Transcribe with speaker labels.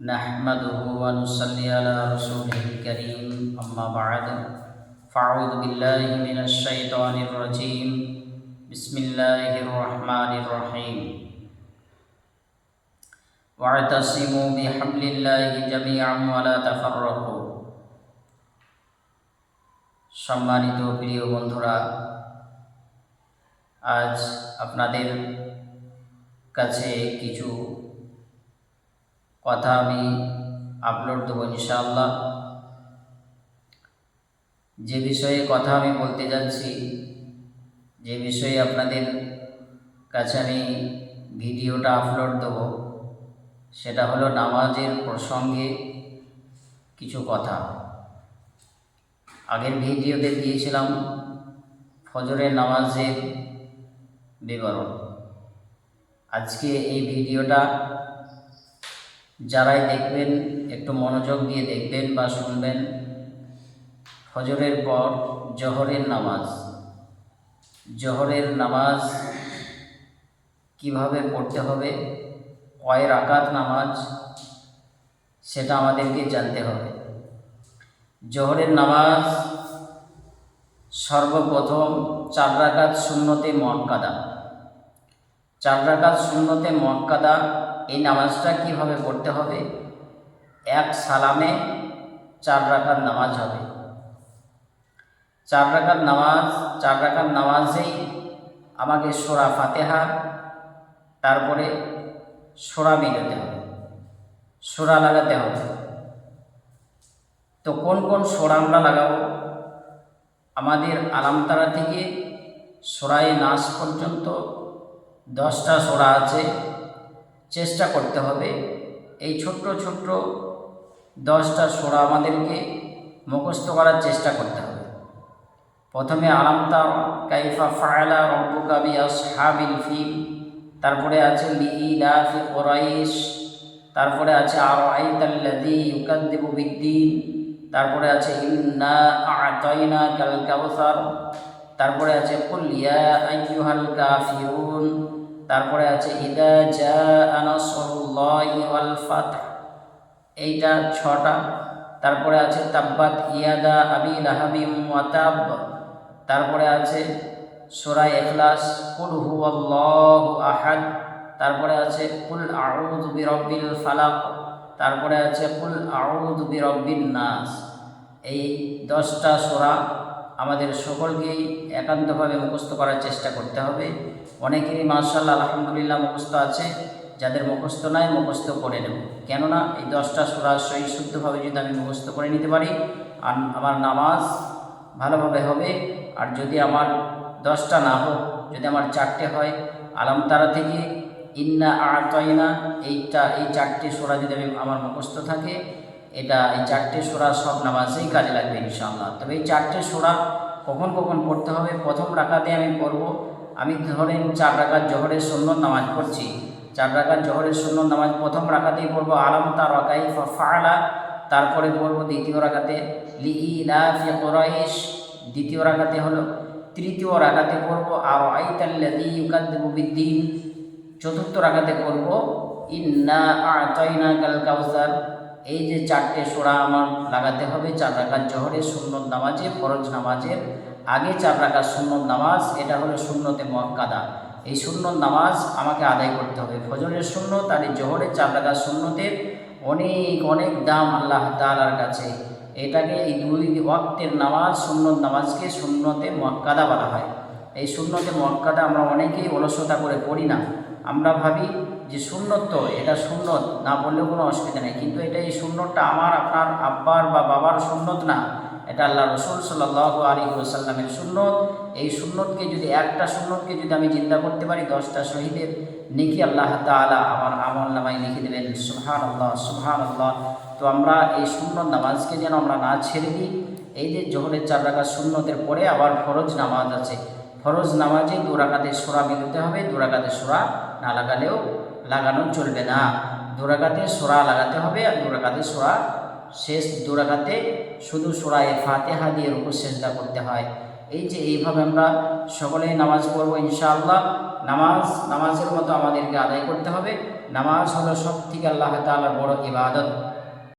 Speaker 1: نحمده ونصلي على رسوله الكريم أما بعد فأعوذ بالله من الشيطان الرجيم بسم الله الرحمن الرحيم واعتصموا بحبل الله جميعا ولا تفرقوا সম্মানিত প্রিয় বন্ধুরা আজ আপনাদের কাছে কিছু কথা আমি আপলোড দেবো ইনশাআল্লাহ। যে বিষয়ে কথা আমি বলতে যাচ্ছি, যে বিষয়ে আপনাদের কাছে আমি ভিডিওটা আপলোড দেবো, সেটা হলো নামাজের প্রসঙ্গে কিছু কথা। আগের ভিডিওতে দিয়েছিলাম ফজরের নামাজের বিবরণ। আজকে এই ভিডিওটা যারাই দেখবেন, একটু মনোযোগ দিয়ে দেখবেন বা শুনবেন, ফজরের পর জহরের নামাজ। জহরের নামাজ কীভাবে পড়তে হবে, কয় রাকাত নামাজ, সেটা আমাদেরকে জানতে হবে। জহরের নামাজ সর্বপ্রথম চার রাকাত শূন্যতে মোয়াক্কাদা। চার রাকাত শূন্যতে মোয়াক্কাদা এই নামাজটা কীভাবে পড়তে হবে? এক সালামে চার রাকাত নামাজ হবে। চার রাকাত নামাজ, চার রাকাত নামাজেই আমাকে সোরা ফাতেহা, তারপরে সোরা মিলাতে হবে। সোরা লাগাতে হবে। তো কোন কোন সোরা আমরা লাগাবো? আমাদের আলামতারা থেকে সোরাই নাচ পর্যন্ত দশটা সোরা আছে। চেষ্টা করতে হবে। এই ছোট্ট ছোট্ট দশটা সোরা আমাদেরকে মুখস্থ করার চেষ্টা করতে হবে। প্রথমে আলামতা কাইফা ফায়লা রব্বুকা বি আসহাবিল ফিল, তারপরে আছে লিইলাফি কোরাইশ, তারপরে আছে আর আইতাল্লাদি ইউকাদ্দিবু বিদ্দিন, তারপরে আছে ইন্না আতাইনা কাল কাউসার তারপরে আছে কুল ইয়া আইয়ুহাল কাফিরুন তারপরে আছে, ইদা জা ফাত এইটা ছটা। তারপরে আছে, তাব্বাত ইয়াদা আবি লাহাবিম ওয়াতাব তারপরে আছে, সূরা ইখলাস, কুল হুয়াল্লাহু আহাদ। তারপরে আছে, কুল আউযু বিরাব্বিল ফালাক। তারপরে আছে, কুল আউযু বিরাব্বিন নাস। এই দশটা সূরা আমাদের সকলকেই একান্তভাবে মুখস্থ করার চেষ্টা করতে হবে। অনেকেরই মার্শাল্লাহ আলহামদুলিল্লাহ মুখস্থ আছে, যাদের মুখস্থ নাই মুখস্থ করে নেব। কেননা এই দশটা সুরা সহি শুদ্ধভাবে যদি আমি মুখস্থ করে নিতে পারি, আর আমার নামাজ ভালোভাবে হবে, আর যদি আমার দশটা না হোক, যদি আমার চারটে হয় আলামতারা থেকে ইন্না আতয়না এইটা, এই চারটে সোরা যদি আমি আমার মুখস্থ থাকে এটা এই চারটে সোরা সব নামাজেই কাজে লাগবে ইনশাআল্লাহ। তবে এই চারটে সোরা কখন কখন পড়তে হবে? প্রথম রাখাতে আমি পড়ব। আমি ধরেন চার রাকাত জহরের সুন্নত নামাজ পড়ছি। চার রাকাত জহরের সুন্নত নামাজ প্রথম রাখাতেই পড়ব আলাম তার রাকাই ফালা তারপরে পড়ব দ্বিতীয় রাখাতে লি ইলাফি দ্বিতীয় রাখাতে হলো, তৃতীয় রাখাতে পড়ব আর আইতাল্লাদি চতুর্থ রাখাতে পড়ব, ইন্না আতাইনা কাল কাউসার এই যে চারটে সোরা আমার লাগাতে হবে, চার রাকাত জহরের সুন্নত নামাজে, ফরজ নামাজের আগে চার রাকাত সুন্নত নামাজ, এটা হলো শূন্যতে মক্কাদা এই সুন্নত নামাজ আমাকে আদায় করতে হবে। ফজরের শূন্য তার এই জহরের চার রাকাত সুন্নতের অনেক অনেক দাম আল্লাহ তালার কাছে। এটাকে এই দুই ওয়াক্তের নামাজ, সুন্নত নামাজকে শূন্যতে মক্কাদা বলা হয়। এই শূন্যতে মক্কাদা আমরা অনেকেই অলসতা করে পড়ি না। আমরা ভাবি যে সুন্নত, এটা সুন্নত, না বললেও কোনো অসুবিধা নেই। কিন্তু এটা এই সুন্নতটা আমার, আপনার আব্বার বা বাবার সুন্নত না। এটা আল্লাহ রসুল সাল্লাহ আলী ওসাল্লামের সুন্নত। এই সুন্নতকে যদি একটা সুন্নতকে যদি আমি চিন্তা করতে পারি দশটা শহীদের, নিকি আল্লাহ তালা আমার আমল নামাই লিখে দেবেন সুহান আল্লাহ সুহান আল্লাহ তো আমরা এই সুন্নত নামাজকে যেন আমরা না ছেড়ে দিই, এই যে জোহরের চার রাখা সুন্নতের পরে আবার ফরজ নামাজ আছে। ফরজ নামাজে দু রাকাতে সোরা মিলতে হবে, দু রাকাতে সোরা না লাগালেও লাগানো চলবে না। দুরাকাতে সোরা লাগাতে হবে আর দুরাকাতে সোরা শেষ। দুরাকাতে শুধু সোরায় ফাতেহা দিয়ে রুকু চেষ্টা করতে হয়। এই যে এইভাবে আমরা সকলেই নামাজ পড়ব ইনশাআল্লাহ। নামাজ, নামাজের মতো আমাদেরকে আদায় করতে হবে। নামাজ হলো সব থেকে আল্লাহ তালার বড় ইবাদত।